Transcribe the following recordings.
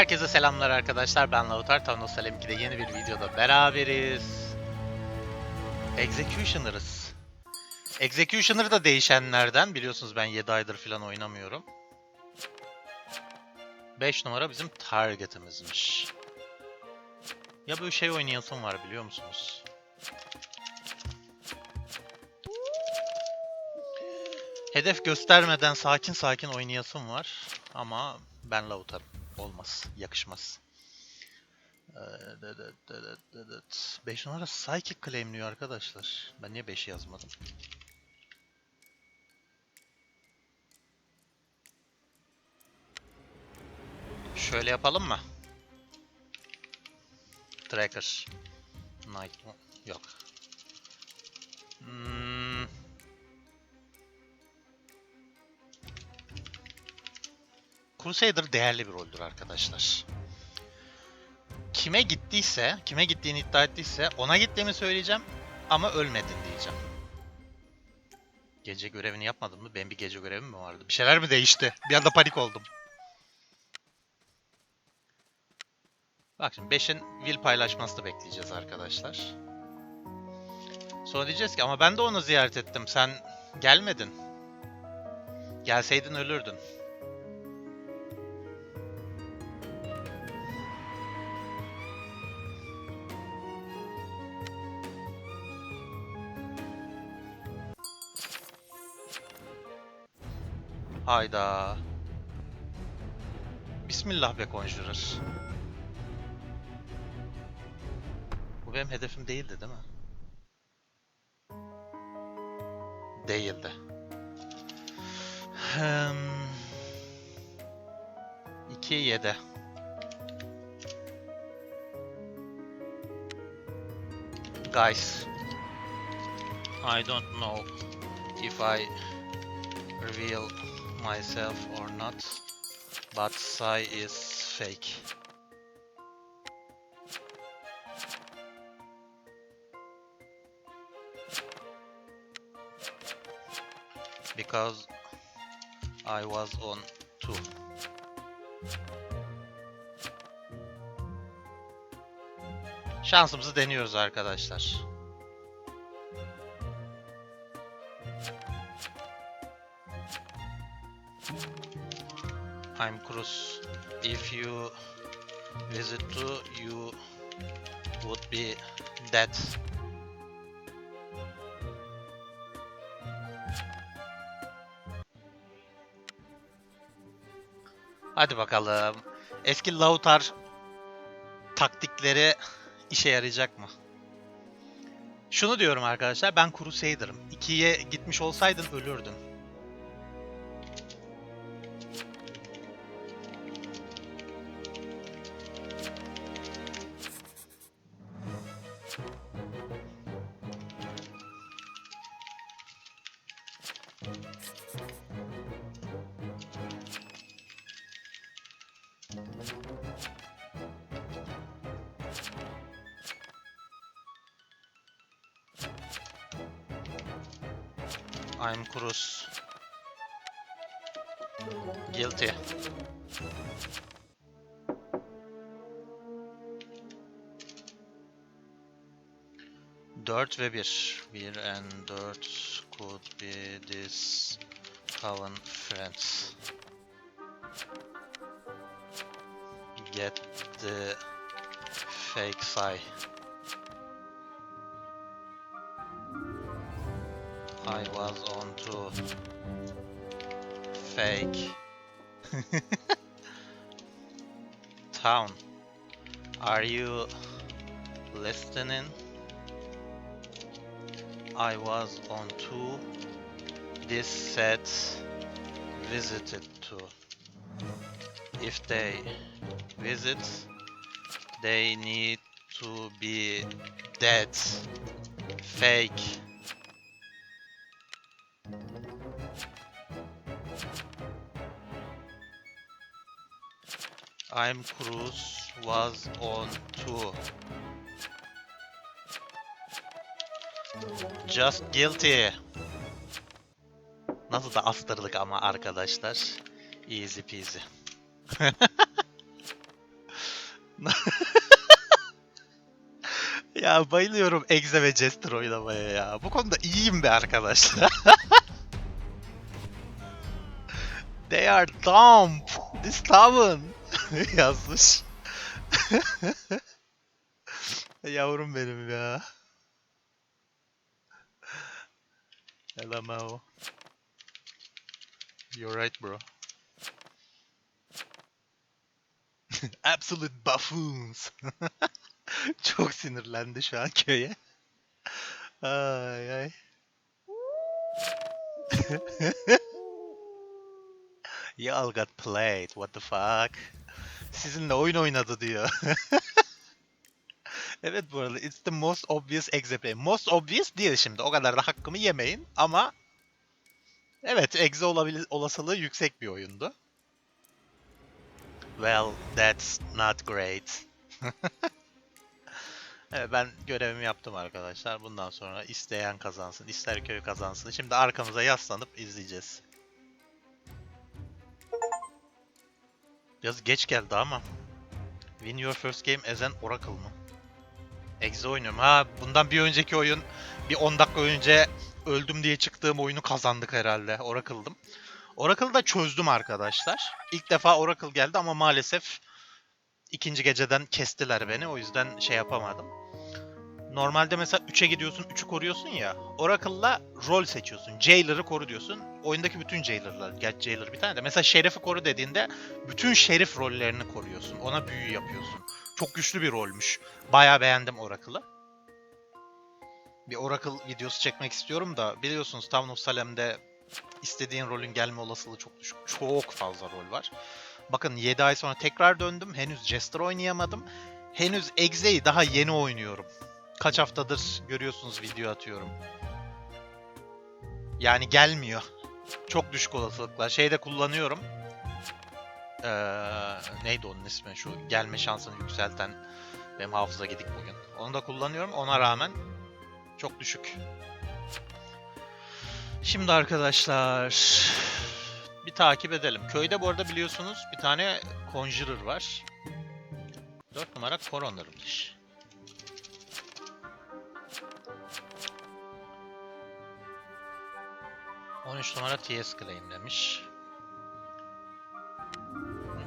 Herkese selamlar arkadaşlar. Ben Lautar. Thanos Salem 2'de yeni bir videoda beraberiz. Executioner'ız. Executioner da değişenlerden. Biliyorsunuz ben 7 aydır falan oynamıyorum. 5 numara bizim target'imizmiş. Ya böyle şey oynayasım var biliyor musunuz? Hedef göstermeden sakin sakin oynayasım var. Ama ben Lautar'ım. Olmaz. Yakışmaz. 5 numara Psychic claimliyor arkadaşlar. Ben niye 5 yazmadım? Şöyle yapalım mı? Tracker. Night. Yok. Hmm. Crusader değerli bir roldür arkadaşlar. Kime gittiyse, kime gittiğini iddia ettiyse ona gittiğimi söyleyeceğim ama ölmedin diyeceğim. Gece görevini yapmadın mı? Benim bir gece görevim mi vardı? Bir şeyler mi değişti? Bir anda panik oldum. Bak şimdi 5'in will paylaşmasını bekleyeceğiz arkadaşlar. Sonra diyeceğiz ki ama ben de onu ziyaret ettim. Sen gelmedin. Gelseydin ölürdün. Hayda. Bismillah be Conjurer. Bu benim hedefim değildi değil mi? Değildi. Hmm. 2 7. Guys, I don't know if I reveal myself or not, but Sai is fake. Because I was on two. Şansımızı deniyoruz arkadaşlar. I'm Cruz. If you visit to, you would be dead. Hadi bakalım. Eski Lautar taktikleri işe yarayacak mı? Şunu diyorum arkadaşlar, ben Crusader'ım. 2'ye gitmiş olsaydın ölürdün. I'm Cruz. Guilty. Dört ve bir. Bir and dört could be this common friends. Get the fake sigh. I was on to fake town. Are you listening? I was on to this set visited to. If they visit, they need to be dead. Fake. I'm Cruz was on tour. Just guilty. Nasıl da astırdık ama arkadaşlar. Easy peasy. ya bayılıyorum Exe ve Jester oynamaya ya. Bu konuda iyiyim be arkadaşlar. They are dumb. This stubborn. Yazmış. Yavrum benim ya. LMAO. You're right bro. Absolute buffoons. Çok sinirlendi şu an köye. Ay ay. Y'all got played. What the fuck? Sizinle oyun oynadı diyor. evet bu arada it's the most obvious exe play. Most obvious değil şimdi. O kadar da hakkımı yemeyin ama evet exe olabilir olasılığı yüksek bir oyundu. Well, that's not great. evet, ben görevimi yaptım arkadaşlar. Bundan sonra isteyen kazansın, ister köy kazansın. Şimdi arkamıza yaslanıp izleyeceğiz. Biraz geç geldi ama. Win your first game as an Oracle mı? Exe oynuyorum. Ha bundan bir önceki oyun bir 10 dakika önce öldüm diye çıktığım oyunu kazandık herhalde. Oracle'dım. Oracle'ı da çözdüm arkadaşlar. İlk defa Oracle geldi ama maalesef ikinci geceden kestiler beni. O yüzden şey yapamadım. Normalde mesela 3'e gidiyorsun, 3'ü koruyorsun ya. Oracle'la rol seçiyorsun. Jailer'ı koru diyorsun. Oyundaki bütün Jailer'lar, gerçi Jailer bir tane de. Mesela Şerif'i koru dediğinde bütün Şerif rollerini koruyorsun. Ona büyü yapıyorsun. Çok güçlü bir rolmüş. Bayağı beğendim Oracle'ı. Bir Oracle videosu çekmek istiyorum da biliyorsunuz Town of Salem'de istediğin rolün gelme olasılığı çok düşük. Çok fazla rol var. Bakın 7 ay sonra tekrar döndüm. Henüz Jester oynayamadım. Henüz Exe'yi daha yeni oynuyorum. Kaç haftadır görüyorsunuz video atıyorum. Yani gelmiyor. Çok düşük olasılıklar. Şeyde kullanıyorum. Ee, neydi onun ismi? Şu gelme şansını yükselten benim hafıza gidik bugün. Onu da kullanıyorum. Ona rağmen çok düşük. Şimdi arkadaşlar bir takip edelim. Köyde bu arada biliyorsunuz bir tane Conjurer var. 4 numara Coroner'mış. ...13 numara TS claimlemiş.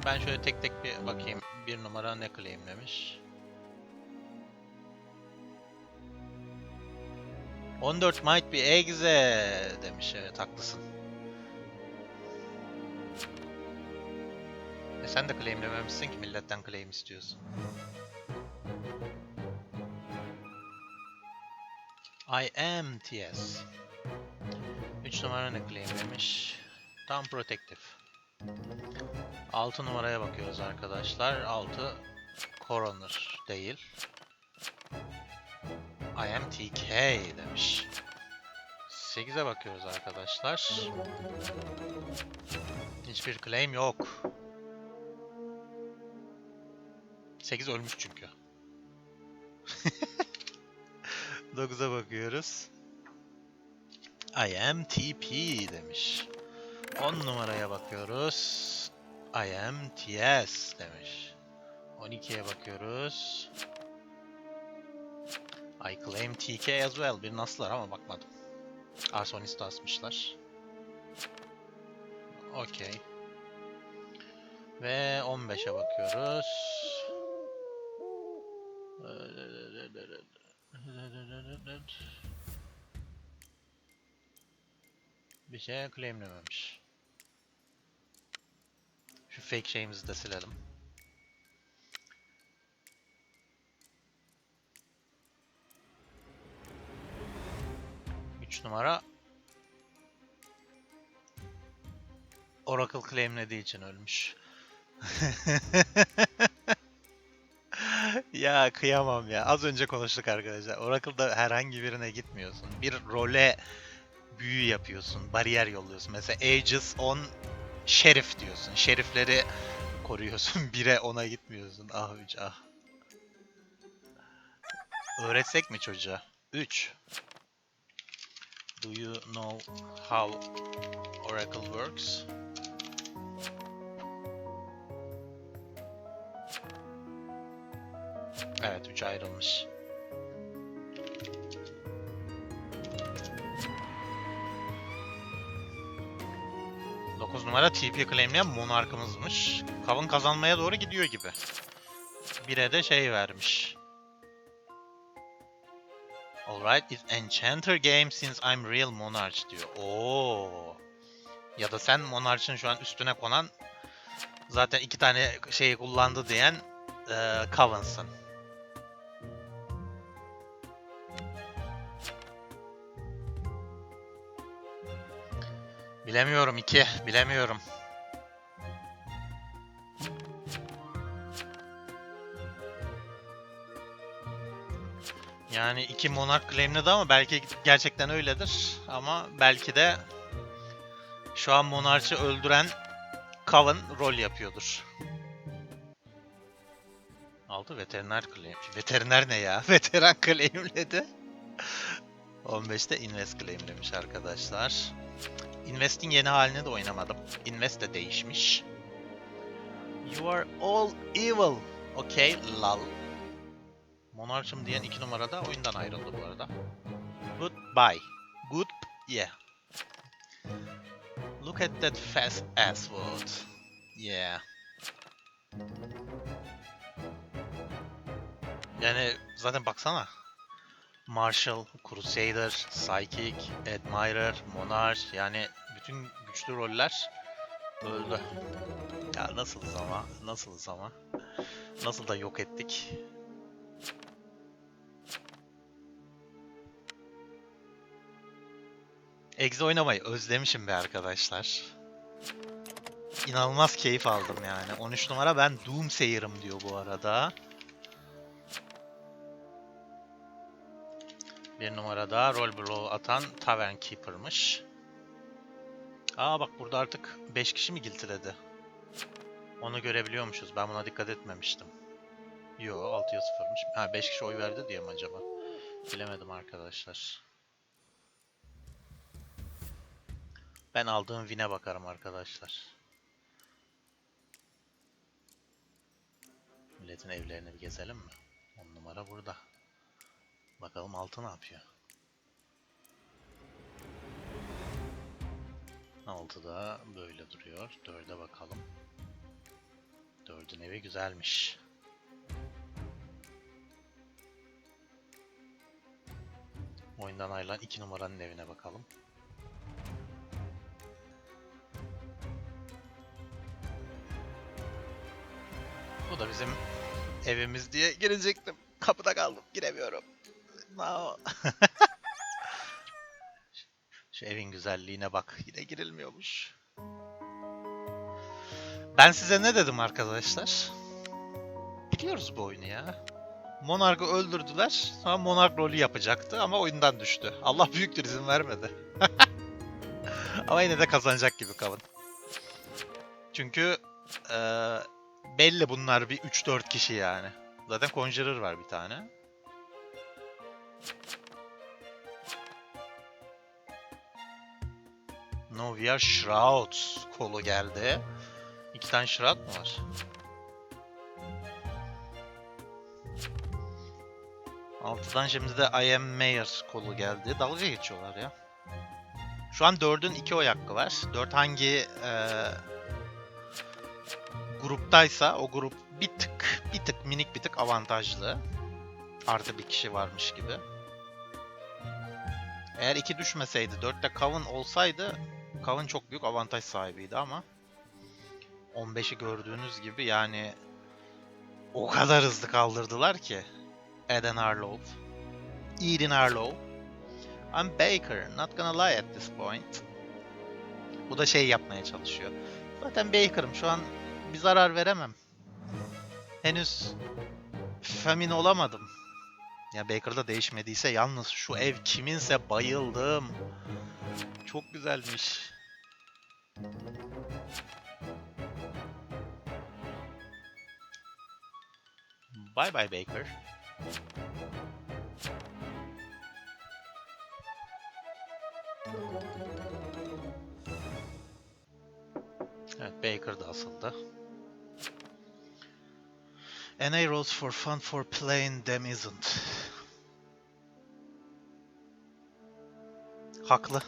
Ben şöyle tek tek bir bakayım. Bir numara ne claimlemiş. 14 might be exe demiş evet haklısın. E sen de claimlememişsin ki milletten claim istiyorsun. I am TS. 3 numara ne claimlemiş? Tam protective. 6 numaraya bakıyoruz arkadaşlar. 6 coroner değil. I am TK demiş. 8'e bakıyoruz arkadaşlar. Hiçbir claim yok. 8 ölmüş çünkü. 9'a bakıyoruz. I am TP demiş. 10 numaraya bakıyoruz. I am TS demiş. 12'ye bakıyoruz. I claim TK as well. Bir nasıllar ama bakmadım. Arsonist asmışlar. Okey. Ve 15'e bakıyoruz. Bir şey claimlememiş. Şu fake şeyimizi de silelim. Üç numara Oracle claimlediği için ölmüş. ya kıyamam ya. Az önce konuştuk arkadaşlar. Oracle'da herhangi birine gitmiyorsun. Bir role büyü yapıyorsun. Bariyer yolluyorsun. Mesela Aegis on Şerif diyorsun. Şerifleri koruyorsun. Bire ona gitmiyorsun. Ah üç ah. Öğretsek mi çocuğa? 3. Do you know how Oracle works? Evet 3 ayrılmış. Numara TP claimleyen monarkımızmış. Kavun kazanmaya doğru gidiyor gibi. Bire de şey vermiş. Alright, it's Enchanter game since I'm real monarch diyor. Oo. Ya da sen monarch'ın şu an üstüne konan zaten iki tane şeyi kullandı diyen eee Coven'sın. Bilemiyorum iki, bilemiyorum. Yani iki monark claimledi ama belki gerçekten öyledir. Ama belki de şu an monarchı öldüren Coven rol yapıyordur. 6 veteriner claim. Veteriner ne ya? Veteran claimledi. 15'te invest claimlemiş arkadaşlar. Invest'in yeni halini de oynamadım. Invest de değişmiş. You are all evil. Okay, lol. Monarch'ım diyen iki numarada oyundan ayrıldı bu arada. Goodbye. Good, yeah. Look at that fast ass wood. Yeah. Yani zaten baksana. Marshall, Crusader, Psychic, Admirer, Monarch yani bütün güçlü roller öldü. Ya nasılız ama, nasılız ama. Nasıl da yok ettik. Exe oynamayı özlemişim be arkadaşlar. İnanılmaz keyif aldım yani. 13 numara ben Doomsayer'ım diyor bu arada. Bir numarada Roll Blow atan Tavern Keeper'mış. Aa bak burada artık 5 kişi mi giltiledi? Onu görebiliyormuşuz. Ben buna dikkat etmemiştim. Yo 6'ya 0'mış. Ha 5 kişi oy verdi diye mi acaba? Bilemedim arkadaşlar. Ben aldığım win'e bakarım arkadaşlar. Milletin evlerini bir gezelim mi? 10 numara burada. Bakalım altı ne yapıyor? Altı da böyle duruyor. Dörde bakalım. Dördün evi güzelmiş. Oyundan ayrılan iki numaranın evine bakalım. Bu da bizim evimiz diye girecektim. Kapıda kaldım. Giremiyorum. No. Şu evin güzelliğine bak. Yine girilmiyormuş. Ben size ne dedim arkadaşlar? Biliyoruz bu oyunu ya. Monark'ı öldürdüler. Sonra Monark rolü yapacaktı ama oyundan düştü. Allah büyüktür izin vermedi. ama yine de kazanacak gibi kalın. Çünkü eee, belli bunlar bir 3-4 kişi yani. Zaten Conjurer var bir tane. No, we are Shrouds kolu geldi. İki tane Shroud mu var? Altıdan şimdi de I am Mayor kolu geldi. Dalga geçiyorlar ya. Şu an dördün iki oy hakkı var. Dört hangi eee gruptaysa o grup bir tık, bir tık minik bir tık avantajlı. Artı bir kişi varmış gibi. Eğer iki düşmeseydi, dörtte Coven olsaydı Coven çok büyük avantaj sahibiydi ama 15'i gördüğünüz gibi yani o kadar hızlı kaldırdılar ki Eden Arlow, Eden Arlow I'm Baker, not gonna lie at this point. Bu da şey yapmaya çalışıyor. Zaten Baker'ım şu an bir zarar veremem. Henüz Famine olamadım. Ya Baker'da değişmediyse yalnız şu ev kiminse bayıldım. Çok güzelmiş. Bye bye Baker. Evet Baker da asıldı. NA roles for fun for playing them isn't. Haklı.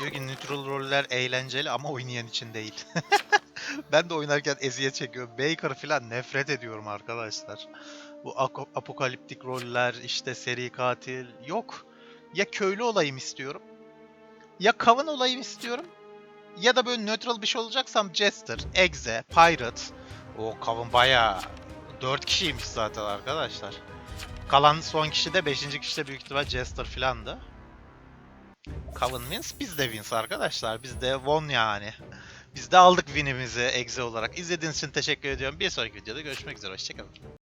Diyor ki neutral roller eğlenceli ama oynayan için değil. ben de oynarken eziyet çekiyorum. Baker'ı falan nefret ediyorum arkadaşlar. Bu apokaliptik roller, işte seri katil yok. Ya köylü olayım istiyorum. Ya Coven olayım istiyorum. Ya da böyle neutral bir şey olacaksam Jester, Exe, Pirate. O Coven bayağı 4 kişiymiş zaten arkadaşlar. Kalan son kişi de 5. kişi de büyük ihtimal Jester filandı. Coven wins, biz de wins arkadaşlar. Biz de won yani. Biz de aldık winimizi Exe olarak. İzlediğiniz için teşekkür ediyorum. Bir sonraki videoda görüşmek üzere. Hoşçakalın.